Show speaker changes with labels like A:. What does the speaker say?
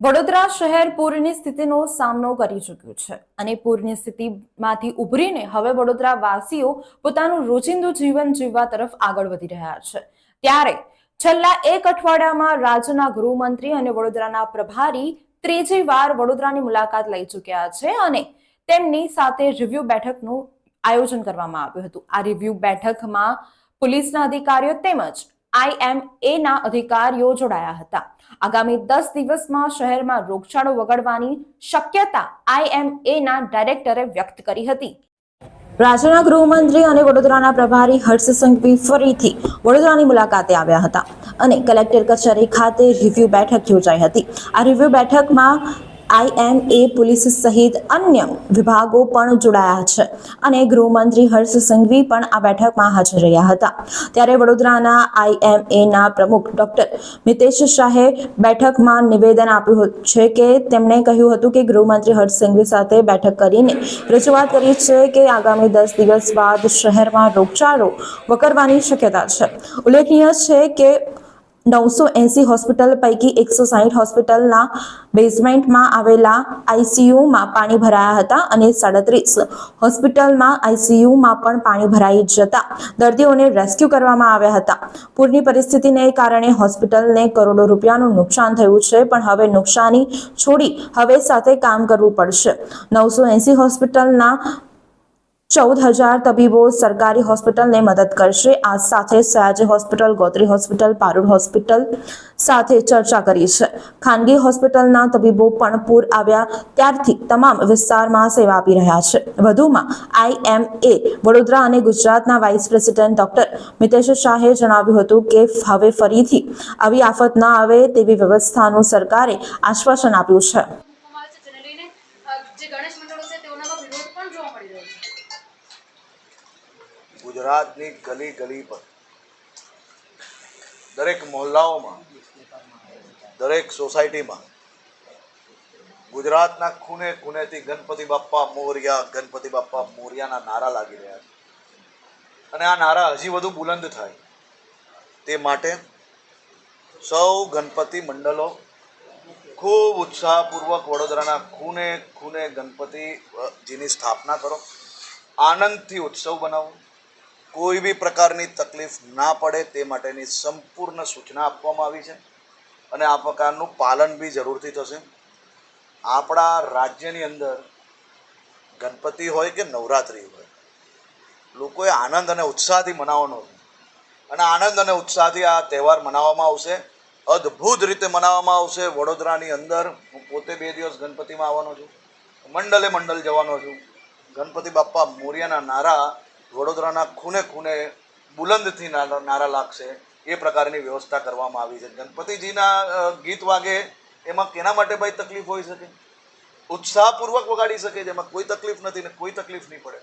A: વડોદરા શહેર પૂરની સ્થિતિનો સામનો કરી ચૂક્યું છે અને પૂરની સ્થિતિમાંથી ઉભરીને હવે વડોદરા વાસીઓ પોતાનું રોજિંદુ જીવન જીવવા તરફ આગળ વધી રહ્યા છે. ત્યારે છેલ્લા એક અઠવાડિયામાં રાજ્યના ગૃહમંત્રી અને વડોદરાના પ્રભારી ત્રીજી વાર વડોદરાની મુલાકાત લઈ ચૂક્યા છે અને તેમની સાથે રિવ્યુ બેઠકનું આયોજન કરવામાં આવ્યું હતું. આ રિવ્યુ બેઠકમાં પોલીસના અધિકારીઓ તેમજ આઈએમએ ના અધિકારીઓ જોડાયા હતા. આગામી દસ દિવસમાં શહેરમાં રોગચાળો વગડવાની શક્યતા આઈએમએ ના ડાયરેક્ટરે વ્યક્ત કરી હતી. રાજ્યના ગૃહમંત્રી અને વડોદરાના પ્રભારી હર્ષ સંઘવી ફરીથી વડોદરાની મુલાકાતે આવ્યા હતા અને કલેક્ટર કચેરી ખાતે રિવ્યુ બેઠક યોજાઈ હતી. આ રિવ્યુ બેઠકમાં આઈએમએ પોલીસ સહિત અન્ય વિભાગો પણ જોડાયા છે અને ગૃહમંત્રી હર્ષ સંઘવી પણ આ બેઠકમાં હાજર રહ્યા હતા. ત્યારે વડોદરાના આઈએમએના પ્રમુખ ડોક્ટર મિતેશ શાહે બેઠકમાં નિવેદન આપ્યું છે કે તેમણે કહ્યું હતું કે ગૃહમંત્રી હર્ષ સંઘવી સાથે બેઠક કરીને રજૂઆત કરી છે કે આગામી દસ દિવસ બાદ શહેરમાં રોગચાળો વકરવાની શક્યતા છે. ઉલ્લેખનીય છે કે નવસો એંસી હોસ્પિટલ પૈકી એકસો સાહીઠ હોસ્પિટલના બેઝમેન્ટમાં આવેલા આઈસીયુમાં પાણી ભરાયા હતા અને સાડત્રીસ હોસ્પિટલમાં આઈસીયુમાં પણ પાણી ભરાઈ જતા દર્દીઓને રેસ્ક્યુ કરવામાં આવ્યા હતા. પૂરની પરિસ્થિતિને કારણે હોસ્પિટલને કરોડો રૂપિયાનું નુકસાન થયું છે, પણ હવે નુકસાની છોડી હવે સાથે કામ કરવું પડશે. નવસો એંસી હોસ્પિટલના ચૌદ હજાર તબીબો સરકારી હોસ્પિટલને મદદ કરશે. આ સાથે Sayaji hospital, Gotri hospital Parul hospital સાથે ચર્ચા કરી છે. ખાનગી હોસ્પિટલના તબીબો પણ પૂર આવ્યા ત્યારથી તમામ વિસ્તારમાં સેવા આપી રહ્યા છે. વધુમાં આઈએમએ વડોદરા અને ગુજરાતના વાઇસ પ્રેસિડેન્ટ ડોક્ટર મિતેશ શાહે જણાવ્યું હતું કે હવે ફરીથી આવી આફત ન આવે તેવી વ્યવસ્થાનું સરકારે આશ્વાસન આપ્યું છે.
B: ગુજરાતની ગલી ગલી પર. દરેક મહોલ્લાઓમાં, દરેક સોસાયટીમાં, ગુજરાતના ખૂને ખૂનેથી ગણપતિ બાપ્પા મોરિયા, ગણપતિ બાપ્પા મોરિયાના નારા લાગી રહ્યા છે. અને આ નારા હજી વધુ બુલંદ થાય. તે માટે સૌ ગણપતિ મંડળો ખૂબ ઉત્સાહપૂર્વક વડોદરાના ખૂને ખૂને ગણપતિજીની સ્થાપના કરો. આનંદથી ઉત્સવ બનાવો. કોઈ બી પ્રકારની તકલીફ ના પડે તે માટેની સંપૂર્ણ સૂચના આપવામાં આવી છે અને આ પ્રકારનું પાલન બી જરૂરથી થશે. આપણા રાજ્યની અંદર ગણપતિ હોય કે નવરાત્રિ હોય, લોકોએ આનંદ અને ઉત્સાહથી મનાવવાનો છે અને આનંદ અને ઉત્સાહથી આ તહેવાર મનાવવામાં આવશે, અદ્ભુત રીતે મનાવવામાં આવશે. વડોદરાની અંદર હું પોતે બે દિવસ ગણપતિમાં આવવાનો છું, મંડલે મંડલ જવાનો છું. ગણપતિ બાપ્પા મોર્યાના નારા વડોદરાના ખૂને ખૂને બુલંદથી નારા લાગશે. એ પ્રકારની વ્યવસ્થા કરવામાં આવી છે. ગણપતિજીના ગીત વાગે, એમાં કેના માટે ભાઈ તકલીફ હોઈ શકે? ઉત્સાહપૂર્વક વગાડી શકે જેમાં કોઈ તકલીફ નથી ને કોઈ તકલીફ નહીં પડે.